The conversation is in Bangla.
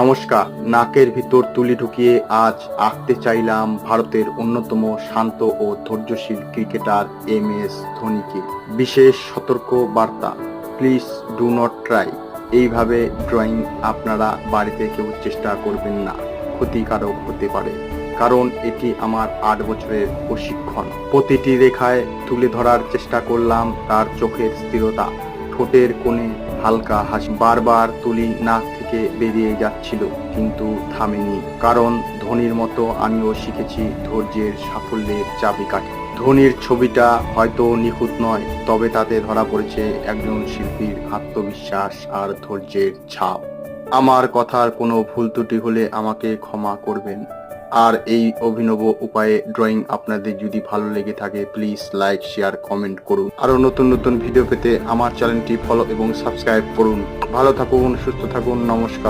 নমস্কার, নাকের ভিতর তুলি ঢুকিয়ে আজ আঁকতে চাইলাম ভারতের অন্যতম শান্ত ও ধৈর্যশীল ক্রিকেটার এম এস ধোনিকে। বিশেষ সতর্ক বার্তা, প্লিজ ডু নট ট্রাই। এইভাবে ড্রয়িং আপনারা বাড়িতে কেউ চেষ্টা করবেন না, ক্ষতিকারক হতে পারে। কারণ এটি আমার আট বছরের প্রশিক্ষণ। প্রতিটি রেখায় তুলে ধরার চেষ্টা করলাম তার চোখের স্থিরতা। ঠোঁটের কোণে হালকা হাসি বারবার তুলি নাক থেকে বেরিয়ে যাচ্ছিল, কিন্তু থামেনি। কারণ ধোনির মতো আমিও শিখেছি ধৈর্যের সাফল্যের চাবি চাবিকাঠি। ধোনির ছবিটা হয়তো নিখুঁত নয়, তবে তাতে ধরা পড়েছে একজন শিল্পীর আত্মবিশ্বাস আর ধৈর্যের ছাপ। আমার কথার কোনো ভুল ত্রুটি হলে আমাকে ক্ষমা করবেন। আর এই অভিনব উপায়ে ড্রয়িং আপনাদের যদি ভালো লেগে থাকে প্লিজ লাইক শেয়ার কমেন্ট করুন। আরও নতুন নতুন ভিডিও পেতে আমার চ্যানেলটি ফলো এবং সাবস্ক্রাইব করুন। ভালো থাকুন, সুস্থ থাকুন, নমস্কার।